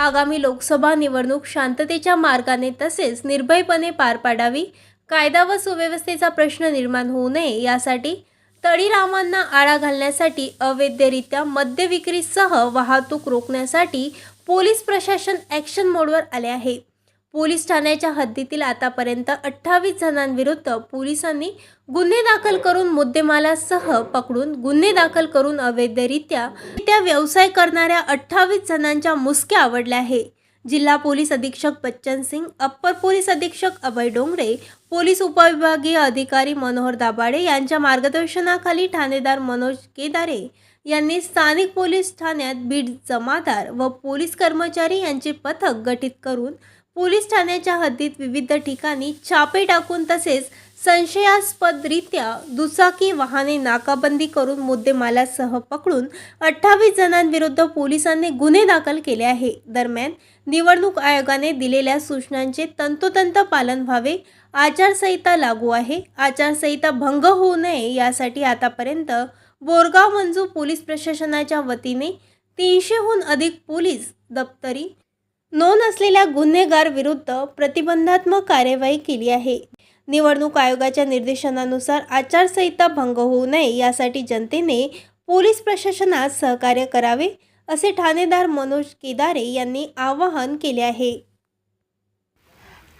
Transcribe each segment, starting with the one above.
आगामी लोकसभा निवडणूक शांततेच्या मार्गाने तसेच निर्भयपणे पार पाडावी कायदा व सुव्यवस्थेचा प्रश्न निर्माण होऊ नये यासाठी तळीरामांना आळा घालण्यासाठी अवैधरित्या मद्य विक्रीसह वाहतूक रोखण्यासाठी पोलीस प्रशासन ॲक्शन मोडवर आले आहे. पोलीस ठाण्याच्या हद्दीतील आतापर्यंत अठ्ठावीस जणांविरुद्ध पोलिसांनी गुन्हे दाखल करून मुद्देमालासह पकडून गुन्हे दाखल करून अवैधरित्या त्या व्यवसाय करणाऱ्या अठ्ठावीस जणांच्या मुसक्या आवडल्या आहे. जिल्हा पोलीस अधीक्षक बच्चन सिंग अप्पर पोलीस अधीक्षक अभय डोंगरे पोलीस उपविभागीय अधिकारी मनोहर दाभाडे यांच्या मार्गदर्शनाखाली ठाणेदार मनोज केदारे यांनी स्थानिक पोलीस ठाण्यात बीड जमादार व पोलीस कर्मचारी यांचे पथक गठीत करून पोलीस ठाण्याच्या हद्दीत विविध ठिकाणी छापे टाकून तसेच संशयास्पदरित्या दुचाकी वाहने नाकाबंदी करून मुद्देमालासह पकडून अठ्ठावीस जणांविरुद्ध पोलिसांनी गुन्हे दाखल केले आहे. दरम्यान निवडणूक आयोगाने दिलेल्या सूचनांचे तंतोतंत पालन व्हावे आचारसंहिता लागू आहे आचारसंहिता भंग होऊ नये यासाठी आतापर्यंत बोरगाव मंजू पोलीस प्रशासनाच्या वतीने तीनशेहून अधिक पोलीस दप्तरी नोंद असलेल्या गुन्हेगार विरुद्ध प्रतिबंधात्मक कार्यवाही केली आहे. निवडणूक आयोगाच्या निर्देशनानुसार आचारसंहिता भंग होऊ नये यासाठी जनतेने पोलीस प्रशासनात सहकार्य करावे असे ठाणेदार मनोज केदारे यांनी आवाहन केले आहे.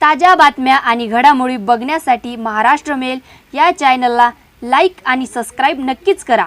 ताज्या बातम्या आणि घडामोडी बघण्यासाठी महाराष्ट्र मेल या चॅनलला लाईक आणि सबस्क्राईब नक्कीच करा.